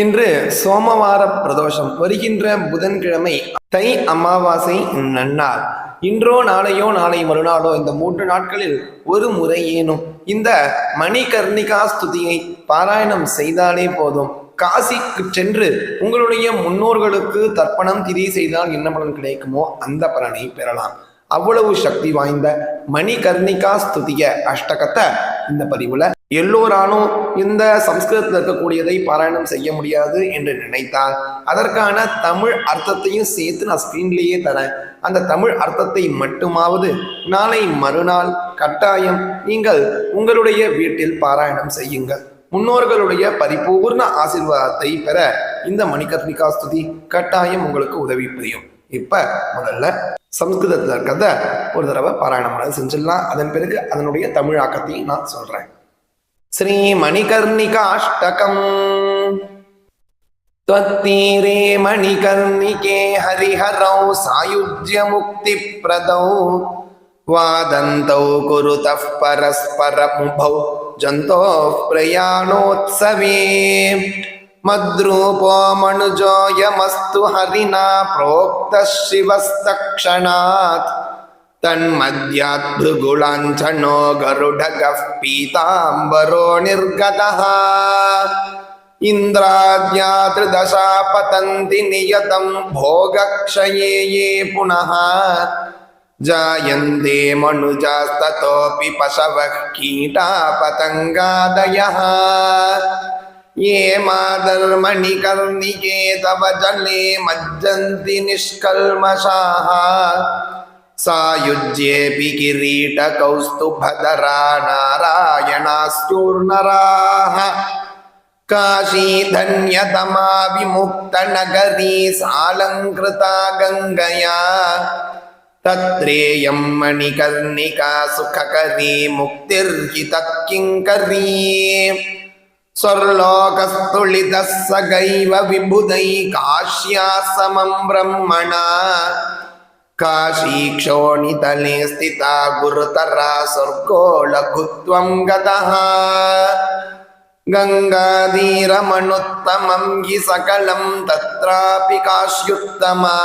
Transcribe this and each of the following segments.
இன்று சோமவார பிரதோஷம். வருகின்ற புதன்கிழமை தை அமாவாசை நன்னார் இன்றோ நாளையோ நாளை மறுநாளோ இந்த மூன்று நாட்களில் ஒரு முறை ஏனும். இந்த மணிகர்ணிகா ஸ்துதியை பாராயணம் செய்தாலே போதும். காசிக்கு சென்று உங்களுடைய முன்னோர்களுக்கு தர்ப்பணம் திதி செய்தால் என்ன பலன் கிடைக்குமோ அந்த பலனை பெறலாம். அவ்வளவு சக்தி வாய்ந்த மணிகர்ணிகா ஸ்துதிய அஷ்டகத்தை இந்த பதிவுல எல்லோராலும் இந்த சம்ஸ்கிருதத்தில் இருக்கக்கூடியதை பாராயணம் செய்ய முடியாது என்று நினைத்தால் அதற்கான தமிழ் அர்த்தத்தையும் சேர்த்து நான் ஸ்க்ரீன்லேயே தரேன். அந்த தமிழ் அர்த்தத்தை மட்டுமாவது நாளை மறுநாள் கட்டாயம் நீங்கள் உங்களுடைய வீட்டில் பாராயணம் செய்யுங்கள். முன்னோர்களுடைய பரிபூர்ண ஆசீர்வாதத்தை பெற இந்த மணிகர்ணிகா ஸ்துதி கட்டாயம் உங்களுக்கு உதவி புரியும். இப்ப முதல்ல சம்ஸ்கிருதத்தில் இருக்கிறத ஒரு தடவை பாராயணம் செஞ்சிடலாம். அதன் பிறகு அதனுடைய தமிழாக்கத்தையும் நான் சொல்றேன். श्रीमणिकर्णिकाष्टकम्। त्वत्तीरे मणिकर्णिके हरिहरौ सायुज्यमुक्तिप्रदौ। वादन्तौ कुरुतः परस्परमुभौ। जन्तोः प्रयाणोत्सवे। मद्रूपो मनुजोऽयमस्तु हरिना प्रोक्तः शिवस्तक्षणात्। तन्मद्याद्भृगुलाञ्छनो गरुडगः पीताम्बरो निर्गतः। इन्द्राद्यातृदशा पतन्ति नियतं भोगक्षये ये पुनः। जायन्ते मनुजास्ततोऽपि पशवः कीटा पतङ्गादयः ये मादर्मणिकर्णिके तव जले मज्जन्ति निष्कल्मषाः। सायुज्येऽपि किरीटकौस्तुभधरा नारायणास्योर्नराः काशीधन्यतमा विमुक्तनगरी सालङ्कृता गङ्गया तत्रेयं मणिकर्णिका सुखकरी मुक्तिर्हि तत्किङ्करी स्वर्लोकस्तुलितः सगैव विबुधै काश्या समं ब्रह्मणा काशीक्षोणितले स्थिता गुरुतरा स्वर्गो लघुत्वं गतः गङ्गाधीरमनुत्तमं हि सकलं तत्रापि काश्युत्तमा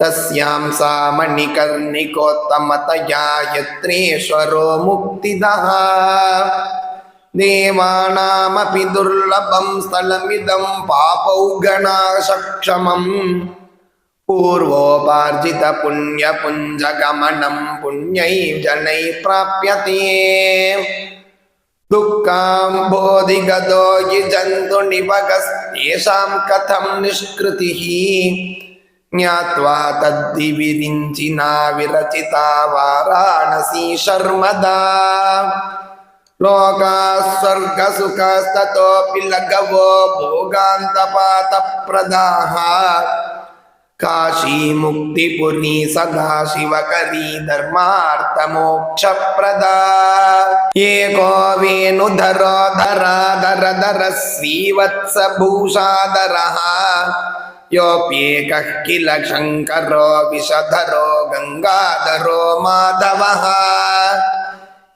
तस्यां सा मणिकर्णिकोत्तमतया यत्रेश्वरो मुक्तिदः देवानामपि दुर्लभं स्थलमिदं पापौगणाशक्षमम् पूर्वोपार्जितपुण्यपुञ्जगमनं पुण्यैः जनैः प्राप्यते। दुःखाम्बोधिगतो हि जन्तुनिवगस्तेषां कथं निष्कृतिः? ज्ञात्वा तद्धि विरिञ्चिना विरचिता वाराणसी शर्मदा। लोकाः स्वर्गसुखस्ततोऽपि लघवो भोगान्तपातप्रदाः। काशीमुक्तिपुरी सदाशिवकरी धर्मार्थमोक्षप्रदा एको वेणुधरो धराधरधरः श्रीवत्सभूषाधरः योऽप्येकः किल शङ्करो विषधरो गङ्गाधरो माधवः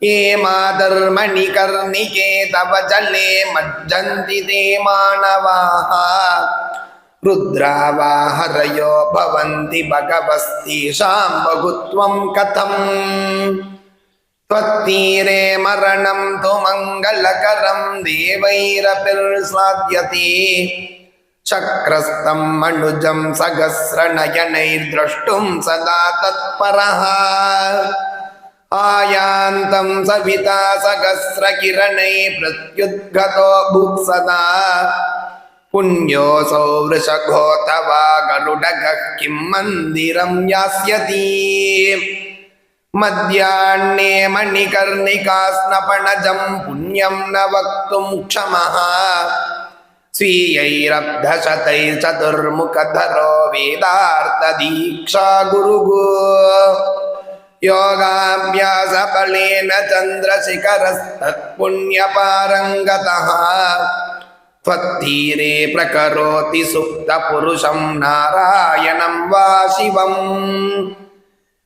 ये माधर्मणिकर्णिके तव जले मज्जन्ति ते मानवाः रुद्रावाहरयो भवन्ति भगवस्तीषां बहुत्वं कथम् त्वत्तीरे मरणं तु मङ्गलकरं देवैरपिर्साध्यते चक्रस्तं मनुजं सहस्रनयनैर्द्रष्टुं सदा तत्परः आयान्तं सविता सहस्रकिरणैः प्रत्युद्गतो भुक्सदा पुण्योऽसौ वृषघोतवा गरुडगः किं मन्दिरं यास्यति। मध्याह्ने मणिकर्णिकास्नपणजं पुण्यं न वक्तुं क्षमः। स्वीयैरब्धशतैर्चतुर्मुखधरो वेदार्थदीक्षा गुरुगु योगाभ्यासबलेन चन्द्रशिखरस्तत्पुण्यपारङ्गतः। त्वत्तीरे प्रकरोति सुप्तपुरुषं नारायणं वा शिवम्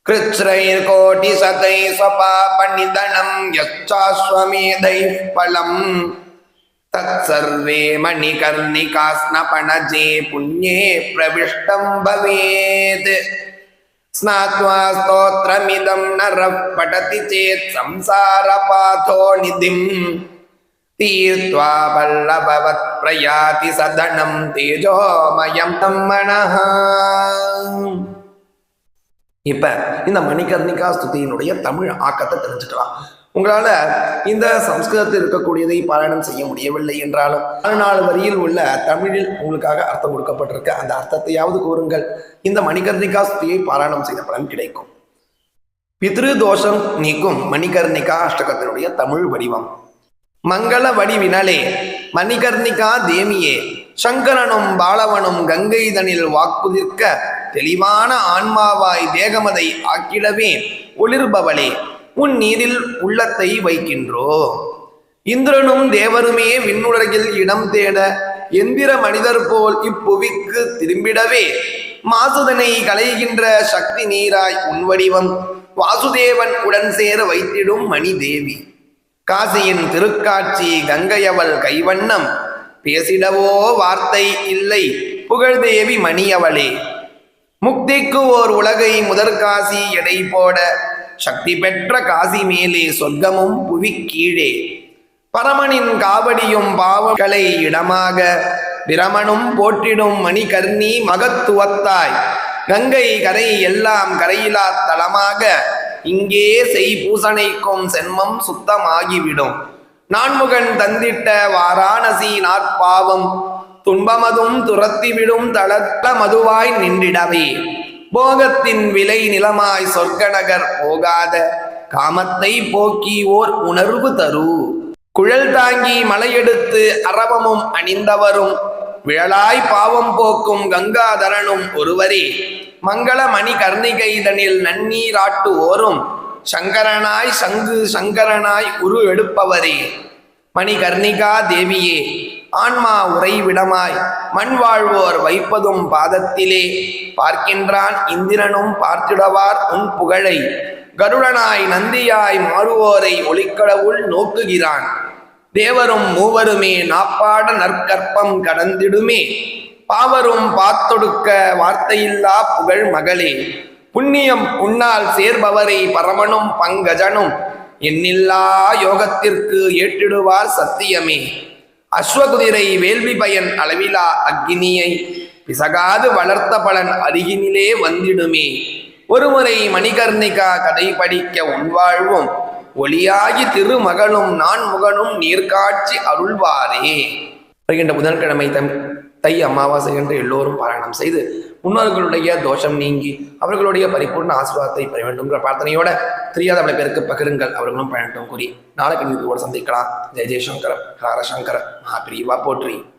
कृच्छ्रैर्कोटिशतैः स्वपापनिधनं यच्चाश्वमेधैः फलम् तत्सर्वे मणिकर्णिकास्नपणजे पुण्ये प्रविष्टं भवेत् स्नात्वा स्तोत्रमिदं नरः पठति चेत् संसारपाथो निधिम् தீர்த்வா வல்லபவத் பிரயாதி சதனம் தேஜோமயம் தம்மனஹ இப்ப இந்த மணிகர்ணிகா ஸ்துதியினுடைய தமிழ் ஆக்கத்தை தெரிஞ்சுக்கலாம். உங்களால இந்த சம்ஸ்கிருதத்தில் இருக்கக்கூடியதை பாராயணம் செய்ய முடியவில்லை என்றாலும் பதினாலு வரியில் உள்ள தமிழில் உங்களுக்காக அர்த்தம் கொடுக்கப்பட்டிருக்க அந்த அர்த்தத்தையாவது கூறுங்கள். இந்த மணிகர்ணிகா ஸ்துதியை பாராயணம் செய்த பலன் கிடைக்கும். பித்ரு தோஷம் நீக்கும் மணிகர்ணிகா அஷ்டகத்தினுடைய தமிழ் வடிவம். மங்கள வடிவினலே மணிகர்ணிகா தேமியே சங்கரனும் பாலவனும் கங்கைதனில் வாக்குதிர்க்க தெளிவான ஆன்மாவாய் தேகமதை ஆக்கிடவே ஒளிர்பவளே உன் நீரில் உள்ளத்தை வைக்கின்றோ. இந்திரனும் தேவருமே விண்ணுலகில் இடம் தேட எந்திர மனிதர் போல் இப்புவிக்கு திரும்பிடவே மாசுதனை களைகின்ற சக்தி நீராய் உன் வடிவம் வாசுதேவன் உடன் சேர வைத்திடும் மணி தேவி காசியின் திருக்காட்சி கங்கையவள் கைவண்ணம். பேசிடவோ வார்த்தை இல்லை. புகழ்தேவி மணியவளே. முக்திக்கு ஓர் உலகை முதற்காசி எடை போட சக்தி பெற்ற காசி மேலே சொர்க்கமும் புவி கீழே பரமனின் காவடியும் பாவங்களை இடமாக பிரமனும் போற்றிடும் மணிகர்ணி மகத்துவத்தாய். கங்கை கரை எல்லாம் கரையிலா தளமாக இங்கே செய் பூசணைக்கும் சென்மம் சுத்தமாகிவிடும். நான்முகன் தந்திட்ட வாராணசி நாற்பாவம் துன்பமதும் துரத்திவிடும் தளத்த மதுவாய் நின்றிடவே. போகத்தின் விலை நிலமாய் சொர்க்கநகர் போகாத காமத்தை போக்கி ஓர் உணர்வு தரு. குழல் தாங்கி மலையெடுத்து அரவமும் அணிந்தவரும் விழலாய் பாவம் போக்கும் கங்காதரனும் ஒருவரே. மங்கள மணி கர்ணிகைதனில் நன்னீராட்டு ஓரும் சங்கரனாய் சங்கு சங்கரனாய் உரு எடுப்பவரே. மணிகர்ணிகா தேவியே ஆன்மா உறைவிடமாய் மண் வாழ்வோர் வைப்பதும் பாதத்திலே. பார்க்கின்றான் இந்திரனும் பார்த்திடவார் உன் புகழை. கருடனாய் நந்தியாய் மாறுவோரை ஒளிக்கடவுள் நோக்குகிறான். தேவரும் மூவருமே நாப்பாட நற்கற்பம் கடந்திடுமே. பாவரும் பார்த்தொடுக்க வார்த்தையில்லா புகழ் மகளே. புண்ணியம் உன்னால் சேர்பவரை பரமனும் பங்கஜனும். எண்ணில்லா யோகத்திற்கு ஏற்றிடுவார் சத்தியமே. அஸ்வகுதிரை வேள்வி பயன் அளவிலா அக்னியை பிசகாது வளர்த்த பலன் அருகினிலே வந்திடுமே. ஒருமுறை மணிகர்ணிகா கதை படிக்க உன்வாழ்வும். ஒளியாகி திருமகனும் நான் முகனும் நீர்காட்சி அருள்வாரே. வருகின்ற புதன்கிழமை தமிழ் தை அமாவாசை என்று எல்லோரும் பாராயணம் செய்து முன்னோர்களுடைய தோஷம் நீங்கி அவர்களுடைய பரிபூர்ண ஆசீர்வாதத்தை பெற வேண்டும்ங்கிற பிரார்த்தனையோட தெரியாத பல பேருக்கு பகிருங்கள் அவர்களும் பயணட்டும் கூறி நாளைக்கு நீதியோடு சந்திக்கலாம். ஜெய ஜெயசங்கர ஹரசங்கர மகாபிரிவா போற்றி.